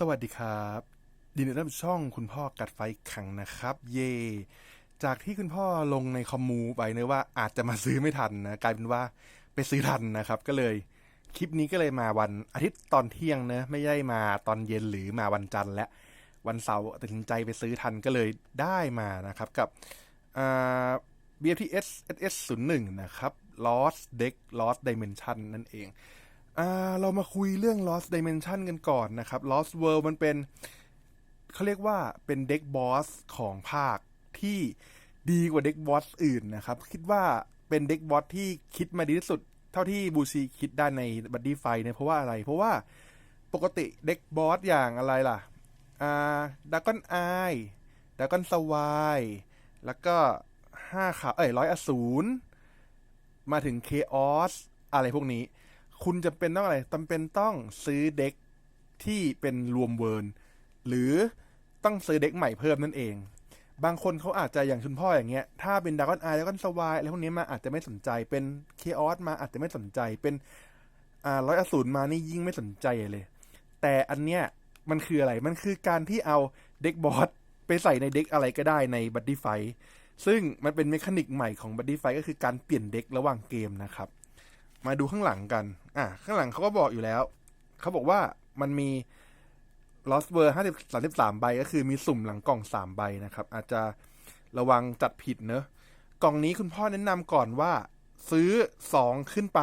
สวัสดีครับยินดีต้อนรับช่องคุณพ่อกัดไฟขังนะครับ เย จากที่คุณพ่อลงในคอมมูไปเนะว่าอาจจะมาซื้อไม่ทันนะกลายเป็นว่าไปซื้อทันนะครับ ก็เลย คลิปนี้ก็เลยมาวันอาทิตย์ตอนเที่ยงนะไม่ได้มาตอนเย็นหรือมาวันจันทร์และวันเสาร์ตัดสินใจไปซื้อทันก็เลยได้มานะครับกับอ่า BFTS SS 0 1 นะครับ Lost Deck Lost Dimension นั่นเอง อ่าเรามาคุยเรื่อง Lost Dimension กันก่อนนะครับ Lost World มันเป็นเขาเรียกว่าเป็นเด็กบอสของภาคที่ดีกว่าเด็กบอสอื่นนะครับ คิดว่าเป็นเด็กบอสที่คิดมาดีที่สุด เท่าที่บูซีคิดได้ในบัดดี้ไฟเนี่ยเพราะว่าอะไร เพราะว่าปกติเด็กบอสอย่างอะไรล่ะอ่าดากอนไอดากอนสวายแล้วก็ห้าขาเอ้ยร้อยอสูรมาถึงเคออสอะไรพวกนี้ คุณจะเป็นต้องอะไรจำเป็นต้องซื้อเด็กที่เป็นรวมเวิร์นหรือต้องซื้อเด็กใหม่เพิ่มนั่นเอง บางคนเขาอาจจะอย่างคุณพ่ออย่างเงี้ย ถ้าเป็นดากอนไอดากอนสวายอะไรพวกนี้มาอาจจะไม่สนใจ เป็นเคออสมาอาจจะไม่สนใจ เป็นอ่าร้อยอสูรมานี่ยิ่งไม่สนใจเลย แต่อันเนี้ยมันคืออะไร มันคือการที่เอาเด็กบอสไปใส่ในเด็กอะไรก็ได้ในบัดดี้ไฟซึ่งมันเป็นเมคานิกใหม่ของบัดดี้ไฟก็คือการเปลี่ยนเด็กระหว่างเกมนะครับ มาดูข้างหลังกัน อะข้างหลังเขาก็บอกอยู่แล้ว เขาบอกว่ามันมี Lost World 50 33ใบก็คือมีสุ่มหลังกล่อง3ใบนะครับ อาจจะระวังจัดผิดเนอะกล่องนี้คุณพ่อแนะนำก่อนว่า ซื้อ2ขึ้นไป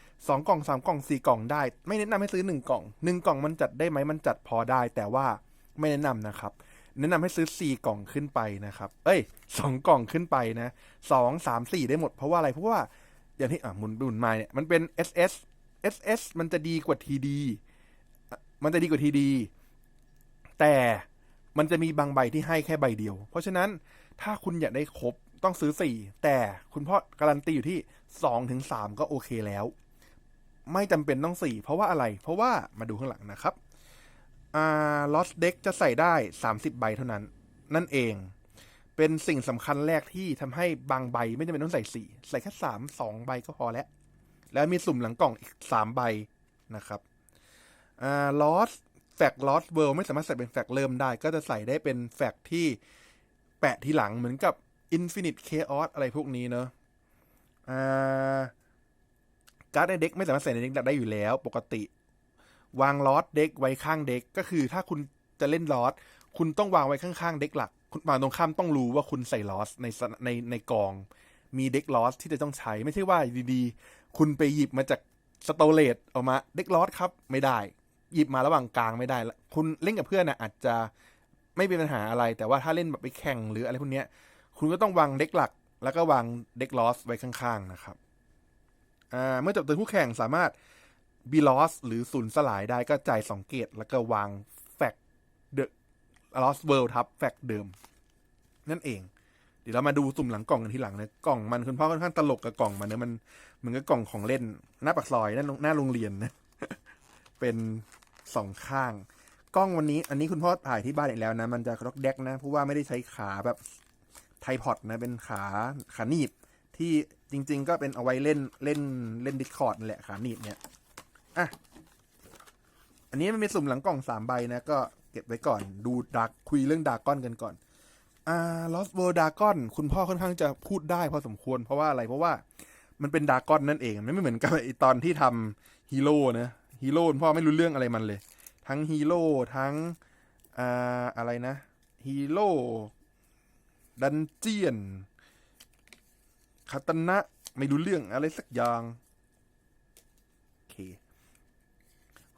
2กล่อง3กล่อง4กล่องได้ ไม่แนะนำให้ซื้อ1กล่อง1กล่องมันจัดได้ไหมมันจัดพอได้ แต่ว่าไม่แนะนำนะครับ แนะนำให้ซื้อ4กล่องขึ้นไปนะครับ เอ้ย2กล่องขึ้นไปนะ2 3 4ได้หมดเพราะว่าอะไรเพราะว่า อย่างที่อะหมุนหมุนมาเนี่ยมันเป็น SS SS มันจะดีกว่า TD มันจะดีกว่า TD แต่มันจะมีบางใบที่ให้แค่ใบเดียว เพราะฉะนั้นถ้าคุณอยากได้ครบต้องซื้อ 4 แต่คุณพ่อการันตีอยู่ที่2ถึง3ก็โอเคแล้ว ไม่จำเป็นต้อง 4 เพราะว่าอะไร เพราะว่ามาดูข้างหลังนะครับอ่า Lost Deck จะใส่ได้ 30 ใบเท่านั้น นั่นเอง เป็นสิ่งสำคัญแรกที่ทำให้บางใบไม่จำเป็นต้องใส่สี่ใส่แค่สามสองใบก็พอแล้ว แล้วมีสุ่มหลังกล่องอีกสามใบนะครับอ่าลอสแฟกลอสเวิลไม่สามารถใส่เป็นแฟกเริ่มได้ ก็จะใส่ได้เป็นแฟกที่แปะทีหลังเหมือนกับ Infinite Chaos อะไรพวกนี้เนอะอ่าการ์ดในเด็กไม่สามารถใส่ในเด็กได้อยู่แล้ว ปกติ วางลอสเด็กไว้ข้างเด็กก็คือถ้าคุณจะเล่นลอสคุณต้องวางไว้ข้างๆเด็กหลัก คุณฝั่งตรงข้ามต้องรู้ว่าคุณใส่ลอสในในในกอง มีเด็กลอสที่จะต้องใช้ไม่ใช่ว่าดีๆ คุณไปหยิบมาจากสโตเลตออกมาเด็กลอสครับ ไม่ได้ หยิบมาระหว่างกลางไม่ได้คุณเล่นกับเพื่อนนะอาจจะไม่เป็นปัญหาอะไร แต่ว่าถ้าเล่นแบบไปแข่งหรืออะไรพวกเนี้ย คุณก็ต้องวางเด็กหลัก แล้วก็วางเด็กลอสไว้ข้างๆนะครับเมื่อจบเทิร์นคู่แข่งสามารถบีลอสหรือศูนย์สลายได้ก็จ่ายสองเกตแล้วก็วางแฟกเดอะ ลอสเวิลด์ทับแฟกเดิม นั่นเอง เดี๋ยวเรามาดูสุ่มหลังกล่องกันทีหลังนะกล่องมันคุณพ่อค่อนข้างตลกกับกล่องมันเนะมันเหมือนกับกล่องของเล่น หน้าปากซอยหน้าหน้าโรงเรียนนะเป็นสองข้าง กล้องวันนี้ อันนี้คุณพ่อถ่ายที่บ้านอีกแล้วนะ มันจะครกแดกนะเพราะว่าไม่ได้ใช้ขาแบบไทพอดนะเป็นขาขาหนีบที่จริง ๆ ก็เป็นเอาไว้เล่นเล่นเล่นดิสคอร์ดนั่นแหละขาหนีบเนี่ยอะอันนี้มันมีสุ่มหลังกล่องสามใบนะ ก็ ก็บไว้ก่อน ดูดักคุยเรื่องดากอนกันก่อน อ่า Lost World Dragon คุณพ่อค่อนข้างจะพูดได้พอสมควรเพราะว่าอะไรเพราะว่ามันเป็นดากอนนั่นเองไม่เหมือนกับไอตอนที่ทำฮีโร่นะฮีโร่พ่อไม่รู้เรื่องอะไรมันเลย ทั้งฮีโร่ทั้งอ่าอะไรนะฮีโร่ดันเจียนคาตนะไม่รู้เรื่องอะไรสักอย่างโอเค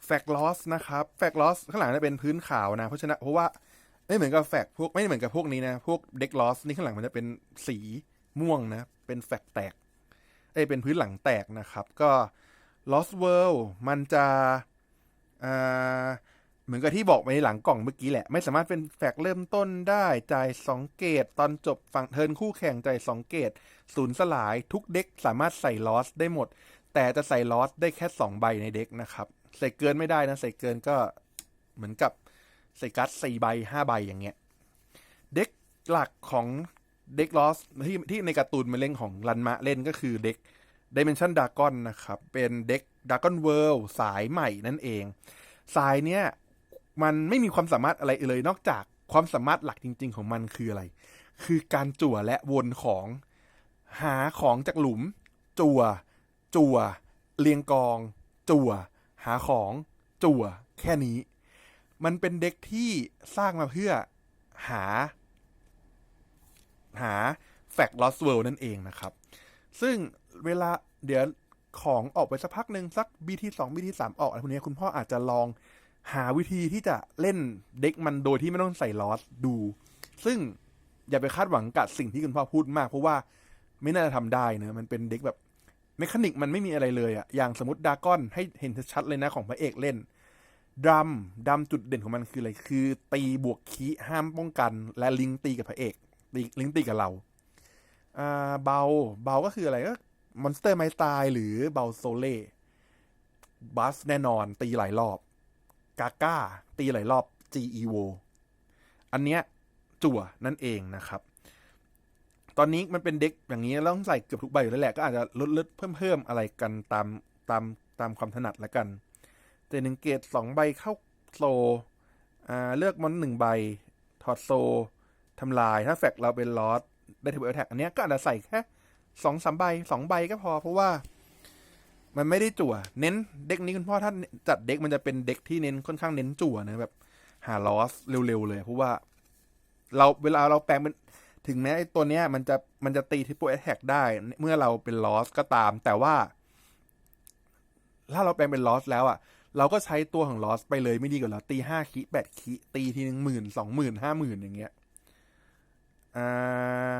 แฟกลอสนะครับแฟกลอสข้างหลังจะเป็นพื้นขาวนะ เพราะฉะนั้นเพราะว่าไม่เหมือนกับแฟกพวกไม่เหมือนกับพวกนี้นะ พวกเด็กลอสนี่ข้างหลังมันจะเป็นสีม่วงนะ เป็นแฟกแตกเอ้เป็นพื้นหลังแตกนะครับ ก็ Lost World มันจะเหมือนกับที่บอกไปในหลังกล่องเมื่อกี้แหละ ไม่สามารถเป็นแฟกเริ่มต้นได้จ่ายสองเกตตอนจบฝั่งเทินคู่แข่งจ่ายสองเกตศูนย์สลายทุกเด็กสามารถใส่ลอสได้หมด แต่จะใส่ลอสได้แค่สองใบในเด็กนะครับ ใส่เกินไม่ได้นะ ใส่เกินก็เหมือนกับใส่การ์ดสี่ใบห้าใบอย่างเงี้ย เด็กหลักของเด็กลอสที่ที่ในการ์ตูนมันเล่นของรันมะเล่นก็คือเด็ก Dimension Dragon นะครับ เป็นเด็ก Dragon World สายใหม่นั่นเอง สายเนี้ยมันไม่มีความสามารถอะไรเลย นอกจากความสามารถหลักจริง ๆ ของมันคืออะไร คือการจั่วและวนของหาของจากหลุม จั่ว จั่ว เรียงกอง จั่ว หาของ จั่ว แค่นี้ มันเป็นเด็กที่สร้างมาเพื่อหา หาแฟกต์ลอสเวิลด์นั่นเองนะครับ ซึ่งเวลาเดี๋ยวของออกไปสักพักหนึ่งสัก BT 2 BT 3ออกอะไรพวกนี้คุณพ่ออาจจะลองหาวิธีที่จะเล่นเด็กมันโดยที่ไม่ต้องใส่ลอสดู ซึ่งอย่าไปคาดหวังกับสิ่งที่คุณพ่อพูดมาก เพราะว่าไม่น่าจะทำได้เนะ มันเป็นเด็กแบบ เมคานิกมันไม่มีอะไรเลยอะอย่างสมมติดากอนให้เห็นชัดๆเลยนะของพระเอกเล่นดรัมดรัมจุดเด่นของมันคืออะไร คือ ตีบวกคีห้ามป้องกัน และลิงตีกับพระเอกตีลิงตีกับเราอ่าเบาเบาก็คืออะไรก็มอนสเตอร์ไมตายหรือเบาโซเล่บัสแน่นอน ตีหลายรอบ กาก้า ตีหลายรอบ g e o อันเนี้ยจั่วนั่นเองนะครับ ตอนนี้มันเป็นเด็กอย่างนี้แล้วต้องใส่เกือบทุกใบอยู่แล้วแหละก็อาจจะลดลดเพิ่มเพิ่มอะไรกันตามตามตามความถนัดละกัน แต่หนึ่งเกตสองใบเข้าโซอ่าเลือกมอนหนึ่งใบ ถอดโซทำลายถ้าแฟกเราเป็นลอสได้ถือแอทแท็กอันนี้ก็อาจจะใส่แค่สองสามใบสองใบก็พอเพราะว่า มันไม่ได้จั่ว เน้นเด็กนี้คุณพ่อถ้าจัดเด็กมันจะเป็นเด็กที่เน้นค่อนข้างเน้นจั่วนะแบบ หาลอสเร็วๆเลยเพราะว่า เราเวลาเราแปลงเป็น ถึงแม้ไอ้ตัวเนี้ยมันจะมันจะตีทิปเปิลแอทแทกได้ เมื่อเราเป็นลอสก็ตาม แต่ว่า ถ้าเราแปลงเป็นลอสแล้วอะ เราก็ใช้ตัวของลอสไปเลยไม่ดีกว่าเรอตีห้าคิแปดคิตีทีหนึ่งหมื่นสองหมื่นห้าหมื่นอย่างเงี้ยอ่า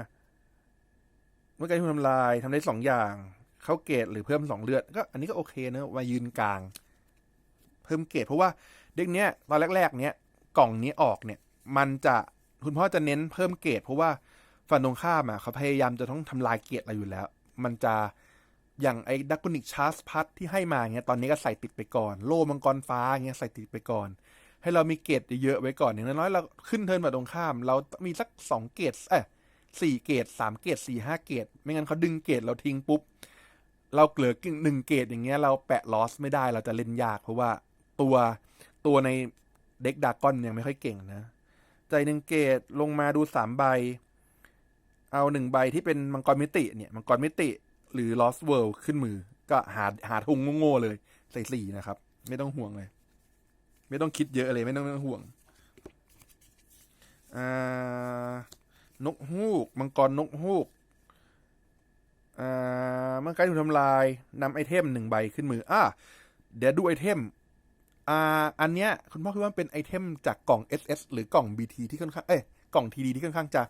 เมื่อการทุนทำลายทำได้สองอย่างเข้าเกตหรือเพิ่มสองเลือด ก็ อันนี้ก็โอเคนะมายืนกลาง เพิ่มเกตเพราะว่าเด็กเนี้ยตอนแรก ๆ เนี้ยกล่องนี้ออกเนี่ย มันจะคุณพ่อจะเน้นเพิ่มเกตเพราะว่า ฝั่งตรงข้ามอะเขาพยายามจะต้องทำลายเกตเราอยู่แล้ว มันจะอย่างไอ้ดักกุนิกชาร์สพัทที่ให้มาเงี้ยตอนนี้ก็ใส่ติดไปก่อน โล่มังกรฟ้าเงี้ยใส่ติดไปก่อน ให้เรามีเกตเยอะๆไว้ก่อนอย่างน้อยๆเราขึ้นเทิร์นแบบตรงข้าม เรามีสักสองเกตเอ้สี่เกตสามเกตสี่ห้าเกตไม่งั้นเขาดึงเกตเราทิ้งปุ๊บเราเหลือหนึ่งเกตอย่างเงี้ยเราแปะลอสไม่ได้เราจะเล่นยาก เพราะว่าตัวตัวในเด็กดากอนยังไม่ค่อยเก่งนะ ใจหนึ่งเกตลงมาดูสามใบ เอาหนึ่งใบที่เป็นมังกรมิติเนี่ยมังกรมิติ หรือ Lost World ขึ้นมือ ก็หาหาทุงโง่ๆเลย ใส่สี่นะครับ ไม่ต้องห่วงเลย ไม่ต้องคิดเยอะเลยไม่ต้องไม่ต้องห่วงนกฮูก มังกรนกฮูกเมื่อกล้ถูกทำลายนำไอเทมหนึ่งใบขึ้นมืออะเดี๋ยวดูไอเทมอ่าอันเนี้ยคุณพ่อคิดว่าเป็นไอเทมจากกล่อง SS หรือกล่อง BT ที่ค่อนข้างเอ้ยกล่อง TD ที่ค่อนข้างจะ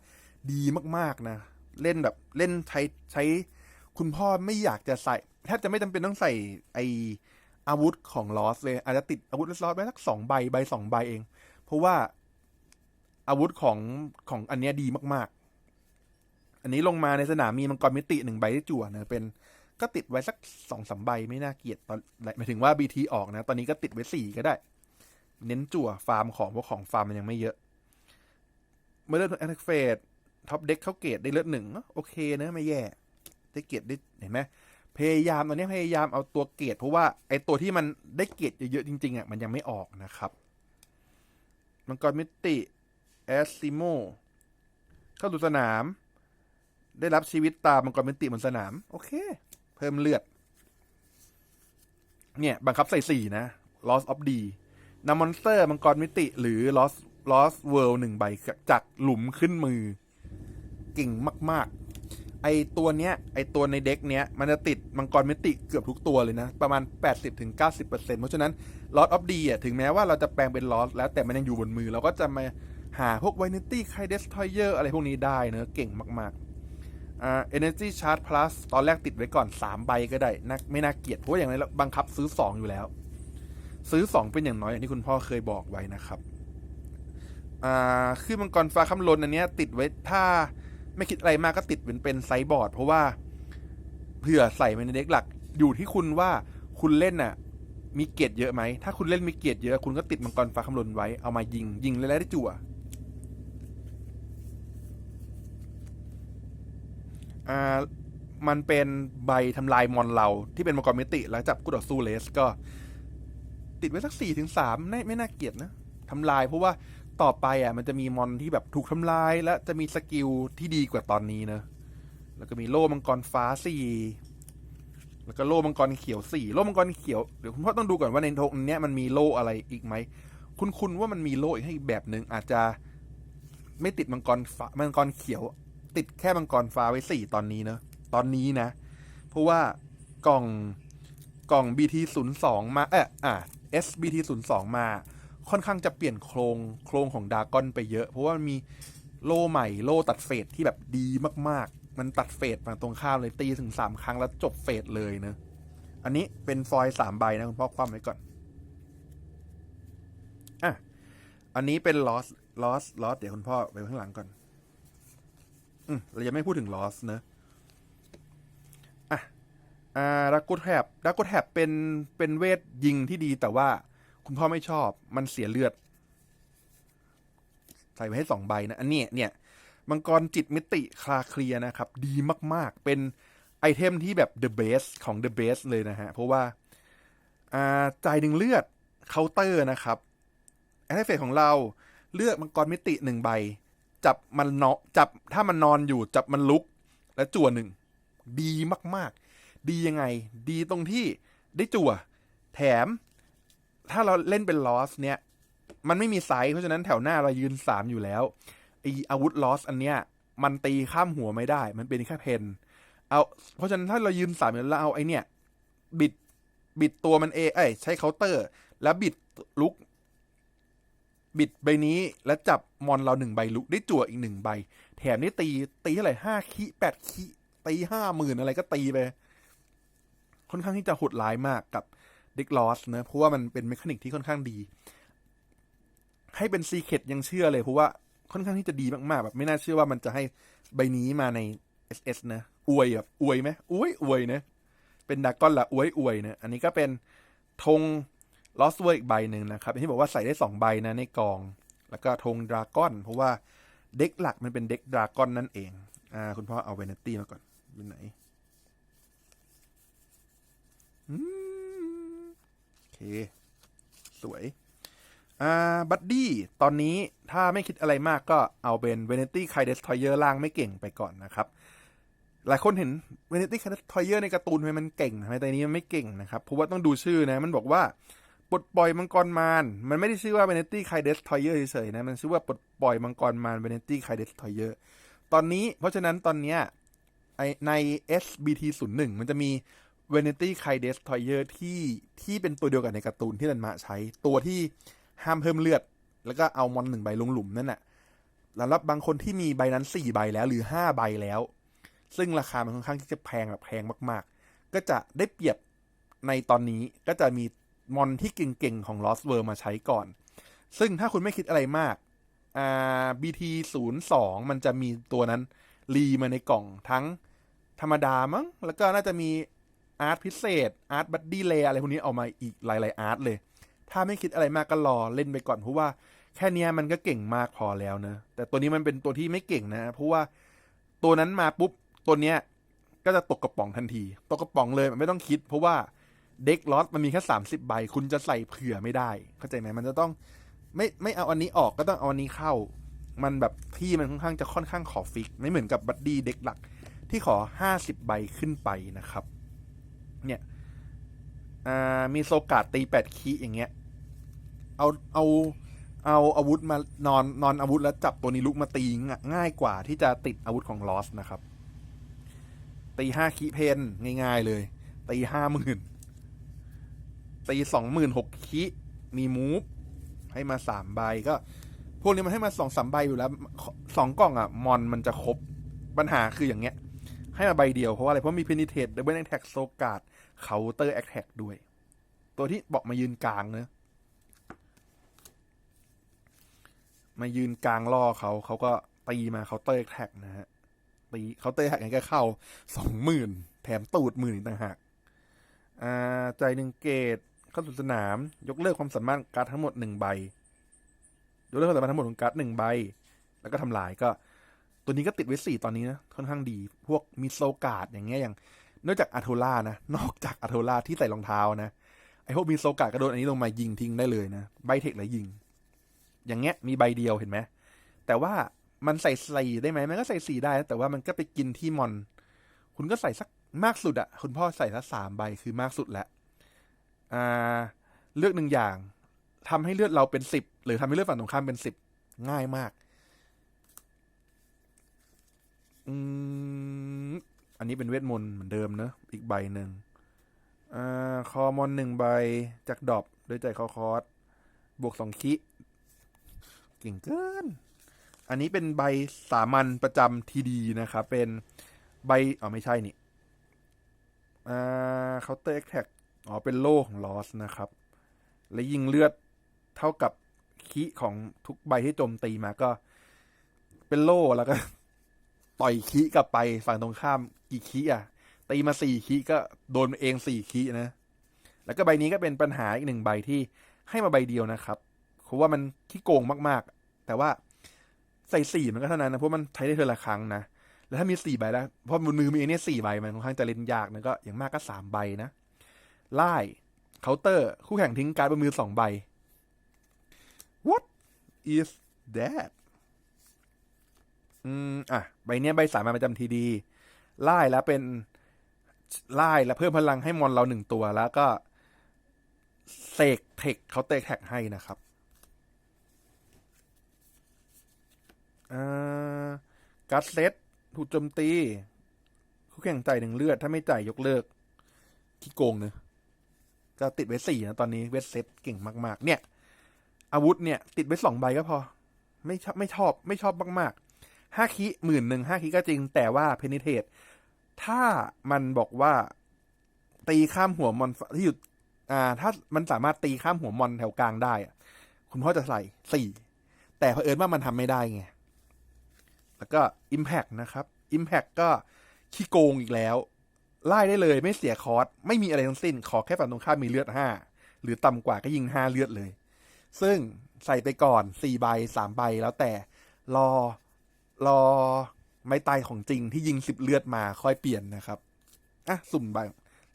ดีมากๆนะ เล่นแบบเล่นใช้ใช้คุณพ่อไม่อยากจะใส่แทบจะไม่จำเป็นต้องใส่ไออาวุธของลอสเลย อาจจะติดอาวุธลอสไปสักสองใบใบสองใบเอง เพราะว่าอาวุธของของอันเนี้ยดีมาก ๆ อันนี้ลงมาในสนามมีมังกรมิติหนึ่งใบที่จั่วเนะเป็นก็ติดไว้สักสองสามใบไม่น่าเกลียดตอนหมายถึงว่า BT ออกนะ ตอนนี้ก็ติดไว้สี่ก็ได้ เน้นจั่วฟาร์มของเพราะของฟาร์มมันยังไม่เยอะเมื่อเลือดแอคเฟส ท็อปเด็กเข้าเกตได้เลือดหนึ่งโอเคนะไม่แย่ได้เกตได้เห็นไหมพยายามตอนนี้พยายามเอาตัวเกตเพราะว่าไอตัวที่มันได้เกตเยอะๆจริงๆอะมันยังไม่ออกนะครับมังกรมิติแอสซิโมเข้าสู่สนาม ได้รับชีวิตตามมังกรมิติบนสนาม โอเค เพิ่มเลือด เนี่ย บังคับใส่สี่นะ Loss of D นำมอนสเตอร์มังกรมิติ หรือ Lost Lost World หนึ่งใบจากหลุมขึ้นมือ เก่งมาก ๆ ไอตัวเนี้ยไอตัวในเด็กเนี้ยมันจะติดมังกรมิติเกือบทุกตัวเลยนะ ประมาณ 80-90%เพราะฉะนั้น Lost of D อะถึงแม้ว่าเราจะแปลงเป็น Lost แล้วแต่มันยังอยู่บนมือเราก็จะมาหาพวก Vanity ใคร Destroyer อะไรพวกนี้ได้เนอะเก่งมากๆอ่า Energy Charge Plus ตอนแรกติดไว้ก่อน 3 ใบก็ได้นะไม่น่าเกลียดเพราะอย่างไรบังคับซื้อ 2 อยู่แล้ว ซื้อ 2 เป็นอย่างน้อยอย่างที่คุณพ่อเคยบอกไว้นะครับอ่าคือมังกรฟ้าคำลนอันเนี้ยติดไว้ถ้า ไม่คิดอะไรมากก็ติดเป็นเป็นไซบอร์ด เพราะว่าเผื่อใส่ไปในเด็กหลัก อยู่ที่คุณว่าคุณเล่นน่ะ มีเกียรติเยอะไหม ถ้าคุณเล่นมีเกียรติเยอะคุณก็ติดมังกรฟ้าคำลนไว้เอามายิง ยิงแล้วได้จั่วอ่ามันเป็นใบทำลายมอนเราที่เป็นมังกรมิติ แล้วจับกูต่อสู้เลสก็ ติดไว้สักสี่ถึงสามไม่ไม่น่าเกียดนะทำลายเพราะว่า ต่อไปอะมันจะมีมอนที่แบบถูกทำลาย และจะมีสกิลที่ดีกว่าตอนนี้เนอะแล้วก็มีโล่มังกรฟ้าสี่แล้วก็โล่มังกรเขียวสี่โล่มังกรเขียวเดี๋ยวคุณพ่อต้องดูก่อนว่าในโทงเนี้ยมันมีโล่อะไรอีกไหมคุณคุณว่ามันมีโล่อีกให้แบบหนึ่งอาจจะไม่ติดมังกรฟ้ามังกรเขียว ติดแค่มังกรฟ้าไว้สี่ตอนนี้เนอะตอนนี้นะ เพราะว่ากล่องกล่อง BT 0 2มาเอออะ SBT 0 2มา ค่อนข้างจะเปลี่ยนโครงโครงของดากอนไปเยอะ เพราะว่ามันมีโล่ใหม่โล่ตัดเฟสที่แบบดีมาก ๆ มันตัดเฟสมาตรงข้ามเลยตีถึงสามครั้งแล้วจบเฟสเลยเนะ อันนี้เป็นฟอยล์สามใบนะคุณพ่อคว่ำไว้ก่อนอะอันนี้เป็น loss loss loss เดี๋ยวคุณพ่อไปข้างหลังก่อน อืมเรายังไม่พูดถึง loss เนอะอะอ่าดักกูแทบดักกูแทบเป็นเป็นเวทยิงที่ดีแต่ว่า คุณพ่อไม่ชอบ มันเสียเลือด ใส่ไว้ให้สองใบนะ อันนี้เนี่ยมังกรจิตมิติคลาเคลียนะครับ ดีมากๆ เป็นไอเทมที่แบบ the best ของ the best เลยนะฮะ เพราะว่าอ่าจ่ายหนึ่งเลือดเคาน์เตอร์นะครับแอคเฟสของเราเลือกมังกรมิติหนึ่งใบ จับมันเนาะจับถ้ามันนอนอยู่จับมันลุก และจั่วหนึ่ง ดีมากๆ ดียังไง ดีตรงที่ได้จั่ว แถม ถ้าเราเล่นเป็นลอสเนี่ย มันไม่มีไซส์เพราะฉะนั้นแถวหน้าเรายืนสามอยู่แล้วไออาวุธลอสอันเนี้ย มันตีข้ามหัวไม่ได้ มันเป็นแค่เพนเอาเพราะฉะนั้นถ้าเรายืนสามแล้วเอาไอเนี่ย บิดบิดตัวมันเองเอ้ยใช้เคาน์เตอร์ แล้วบิดลุก บิดใบนี้แล้วจับมอนเราหนึ่งใบลุกได้จั่วอีกหนึ่งใบ แถมได้ตีตีเท่าไหร่ห้าคิแปดคิตีห้าหมื่นอะไรก็ตีไปค่อนข้างที่จะโหดร้ายมากกับ ด็กลอสเนะเพราะว่ามันเป็นเมคานิกที่ค่อนข้างดี ให้เป็นซีเคดยังเชื่อเลยเพราะว่าค่อนข้างที่จะดีมากๆแบบไม่น่าเชื่อว่ามันจะให้ใบนี้มาใน SS นะอวยแบบอวยไหมอวยอวยนะเป็นดาก้อนละอวยอวยนะอันนี้ก็เป็นธงลอสเวอร์อีกใบหนึ่งนะครับที่บอกว่าใส่ได้สองใบนะในกอง แล้วก็ธงดราก้อน เพราะว่าเด็กหลักมันเป็นเด็กดราก้อนนั่นเองอ่าคุณพ่อเอาเวเนตี้มาก่อนอยู่ไหน อืมโอ เคสวยอ่าบัดดี้ตอนนี้ถ้าไม่คิดอะไรมากก็เอาเป็นเวเนตี้ไคเดสทอยเยอร์ล่างไม่เก่งไปก่อนนะครับ หลายคนเห็นเวเนตี้ไคเดสทอยเยอร์ในการ์ตูนทำไมมันเก่งทำไมแต่อันนี้มันไม่เก่งนะครับ เพราะว่าต้องดูชื่อนะ มันบอกว่าปลดปล่อยมังกรมารมันไม่ได้ชื่อว่าเวเนตี้ไคเดสทอยเยอร์เฉยๆนะ มันชื่อว่าปลดปล่อยมังกรมารเวเนตี้ไคเดสทอยเยอร์ตอนนี้เพราะฉะนั้นตอนเนี้ยไอใน SBT 0 1มันจะมี Vanity k a i d e s t o y e r ที่ที่เป็นตัวเดียวกับในการ์ตูนที่รันมาใช้ตัวที่ห้ามเพิ่มเลือด แล้วก็เอามอนหนึ่งใบลงหลุมนั่นแหละแล้วรับบางคนที่มีใบนั้นสี่ใบแล้วหรือห้าใบแล้ว ซึ่งราคามันค่อนข้างที่จะแพงแบบแพงมาก ๆ ก็จะได้เปรียบในตอนนี้ก็จะมีมอนที่เก่ง ๆ ของ Lost World มาใช้ก่อน ซึ่งถ้าคุณไม่คิดอะไรมากอ่า BT 0 2มันจะมีตัวนั้นรีมาในกล่องทั้งธรรมดามั้ง แล้วก็น่าจะมี อาร์ตพิเศษ อาร์ตบัดดี้เลอะไรพวกนี้ออกมาอีกหลาย ๆ อาร์ตเลย ถ้าไม่คิดอะไรมากก็รอเล่นไปก่อนเพราะว่าแค่นี้มันก็เก่งมากพอแล้วนะ แต่ตัวนี้มันเป็นตัวที่ไม่เก่งนะ เพราะว่าตัวนั้นมาปุ๊บตัวเนี้ยก็จะตกกระป๋องทันที ตกกระป๋องเลยมันไม่ต้องคิด เพราะว่าเด็กลอสมันมีแค่สามสิบใบ คุณจะใส่เผื่อไม่ได้ เข้าใจไหมมันจะต้องไม่ไม่เอาอันนี้ออกก็ต้องเอาอันนี้เข้า มันแบบที่มันค่อนข้างจะค่อนข้างขอฟิก ไม่เหมือนกับบัดดี้เด็กหลักที่ขอห้าสิบใบขึ้นไปนะครับ เนี่ยมีโซกาดตีแปดคีอย่างเงี้ย เอาเอาเอาอาวุธมานอนนอนอาวุธแล้วจับตัวนี้ลุกมาตีง่ายกว่าที่จะติดอาวุธของลอสนะครับ ตีห้าคีเพนง่ายๆเลย ตีห้าหมื่นตีสองหมื่นหกคีมีมูฟให้มาสามใบก็ พวกนี้มันให้มาสองสามใบอยู่แล้วสองกล่องอะมอนมันจะครบปัญหาคืออย่างเงี้ย ให้มาใบเดียวเพราะว่าอะไรเพราะมีเพนิเทตดับเบิลแอคแท็กโซกาด เคาน์เตอร์แอคแท็กด้วย ตัวที่บอกมายืนกลางเนะมายืนกลางล่อเขาเขาก็ตีมาเคาน์เตอร์แอคแท็กนะฮะตีเคาน์เตอร์แอคแท็กก็เข้าสองหมื่นแถมตูดหมื่นต่างหากอ่าใจหนึ่งเกตเข้าสู่สนาม ยกเลิกความสามารถการ์ดทั้งหมดหนึ่งใบ ยกเลิกความสามารถทั้งหมดของการ์ดหนึ่งใบ แล้วก็ทำลายก็ ตัวนี้ก็ติดไว้สี่ตอนนี้นะค่อนข้างดี พวกมิโซกาดอย่างเงี้ยอย่าง นอกจากอาโทล่านะ นอกจากอาโทล่าที่ใส่รองเท้านะ ไอพวกมิโซกาก็โดนอันนี้ลงมายิงทิ้งได้เลยนะ ใบเทคแล้วยิง อย่างเงี้ยมีใบเดียวเห็นไหม แต่ว่ามันใส่สี่ได้ไหม มันก็ใส่สี่ได้ แต่ว่ามันก็ไปกินที่มอน คุณก็ใส่สักมากสุดอะคุณพ่อใส่สักสามใบคือมากสุดแล้วอ่าเลือกหนึ่งอย่างทำให้เลือดเราเป็นสิบหรือทำให้เลือดฝั่งตรงข้ามเป็นสิบง่ายมาก อืม นนี้เป็นเวทมนต์เหมือนเดิมเนอะอีกใบหนึ่งอ่าคอมอนหนึ่งใบจากดอปด้วยใจคอคอสบวกสองคิเก่งเกิน อันนี้เป็นใบสามัญประจำทีดีนะครับ เป็นใบอ๋อไม่ใช่นี่อ่าเคาน์เตอร์แอคแท็กอ๋อ เป็นโล่ของลอสนะครับ และยิงเลือดเท่ากับคิของทุกใบที่โจมตีมาก็ เป็นโล่แล้วก็ ต่อยคิกลับไปฝั่งตรงข้ามกี่คิอะ ตีมาสี่คิก็โดนเองสี่คินะ แล้วก็ใบนี้ก็เป็นปัญหาอีกหนึ่งใบที่ให้มาใบเดียวนะครับเพราะว่ามันขี้โกงมากๆ แต่ว่าใส่สี่มันก็เท่านั้นนะเพราะมันใช้ได้เทอละครั้งนะแล้วถ้ามีสี่ใบแล้วเพราะมือมีเองเนี่ยสี่ใบมันค่อนข้างจะเล่นยากนะก็อย่างมากก็สามใบนะไล่เคาน์เตอร์ คู่แข่งทิ้งการ์ดบนมือสองใบ what is that อืมอะใบเนี้ยใบสามัญประจำทีดีไล่แล้วเป็นไล่แล้วเพิ่มพลังให้มอนเราหนึ่งตัวแล้วก็เสกเทคเขาเตะแท็กให้นะครับอ่าการ์ดเซตถูกโจมตีคู่แข่งจ่ายหนึ่งเลือด ถ้าไม่จ่ายยกเลิกที่โกงเนอะก็ติดไว้สี่นะตอนนี้เวทเซตเก่งมาก ๆ เนี่ย อาวุธเนี่ย ติดไว้สองใบก็พอ ไม่ชอบไม่ชอบ ไม่ชอบมากๆ ห้าคิหมื่นหนึ่งห้าคิก็จริง แต่ว่าเพนิเทตถ้ามันบอกว่าตีข้ามหัวมอนที่อยู่อ่า ถ้ามันสามารถตีข้ามหัวมอนแถวกลางได้คุณพ่อจะใส่สี่แต่เผอิญว่ามันทำไม่ได้ไง แล้วก็ Impact นะครับ Impact ก็ขี้โกงอีกแล้ว ไล่ได้เลยไม่เสียคอร์สไม่มีอะไรทั้งสิ้น ขอแค่ฝั่งตรงข้ามมีเลือดห้าหรือต่ำกว่าก็ยิงห้าเลือดเลย ซึ่งใส่ไปก่อนสี่ใบสามใบแล้วแต่รอ รอไม้ตายของจริงที่ยิงสิบเลือดมาค่อยเปลี่ยนนะครับอะสุ่มใบ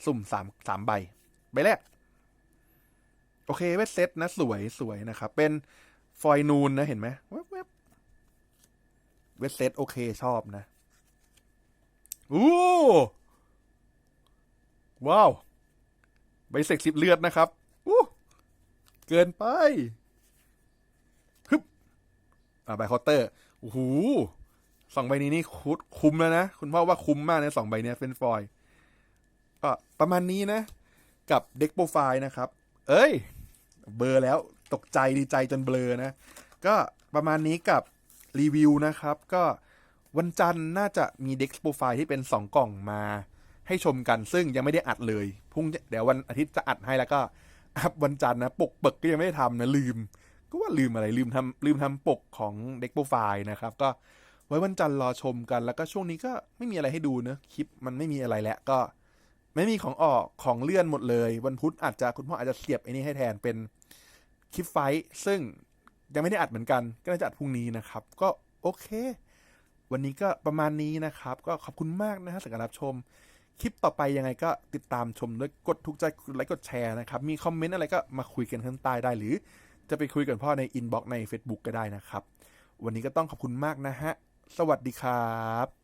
สุ่มสามสามใบ ใบแรก โอเคเวทเซตนะ สวยสวยนะครับ เป็นฟอยนูนนะเห็นไหมแวบแวบเวทเซตโอเคชอบนะอู้ว้าว ใบเสกสิบเลือดนะครับอู้เกินไปฮึบอ่าใบเคาน์เตอร์ โอ้โหสองใบนี้นี่คุดคุ้มแล้วนะ คุณพ่อว่าคุ้มมากในสองใบเนี้ยเฟนฟอยก็ประมาณนี้นะ กับเด็กโปรไฟล์นะครับ เอ้ย เบลอแล้วตกใจดีใจจนเบลอนะ ก็ประมาณนี้กับรีวิวนะครับ ก็วันจันทร์น่าจะมีเด็กโปรไฟล์ที่เป็น 2 กล่องมาให้ชมกันซึ่งยังไม่ได้อัดเลยพรุ่งเดี๋ยววันอาทิตย์จะอัดให้แล้วก็อัพวันจันทร์นะปกเปิกก็ยังไม่ได้ทำนะลืม ก็ว่าลืมอะไรลืมทำลืมทำปกของเด็กโปรไฟล์นะครับ ก็ไว้วันจันทร์รอชมกัน แล้วก็ช่วงนี้ก็ไม่มีอะไรให้ดูเนะคลิปมันไม่มีอะไรแล้วก็ ไม่มีของออกของเลื่อนหมดเลย วันพุธอาจจะคุณพ่ออาจจะเสียบไอ้นี่ให้แทนเป็นคลิปไฟท์ซึ่งยังไม่ได้อัดเหมือนกัน ก็น่าจะอัดพรุ่งนี้นะครับ ก็โอเค วันนี้ก็ประมาณนี้นะครับ ก็ขอบคุณมากนะฮะสำหรับรับชม คลิปต่อไปยังไงก็ติดตามชมด้วยกดถูกใจกดไลค์กดแชร์นะครับ มีคอมเมนต์อะไรก็มาคุยกันข้างใต้ได้หรือ จะไปคุยกับพ่อในอินบ็อกซ์ใน Facebook ก็ได้นะครับ วันนี้ก็ต้องขอบคุณมากนะฮะ สวัสดีครับ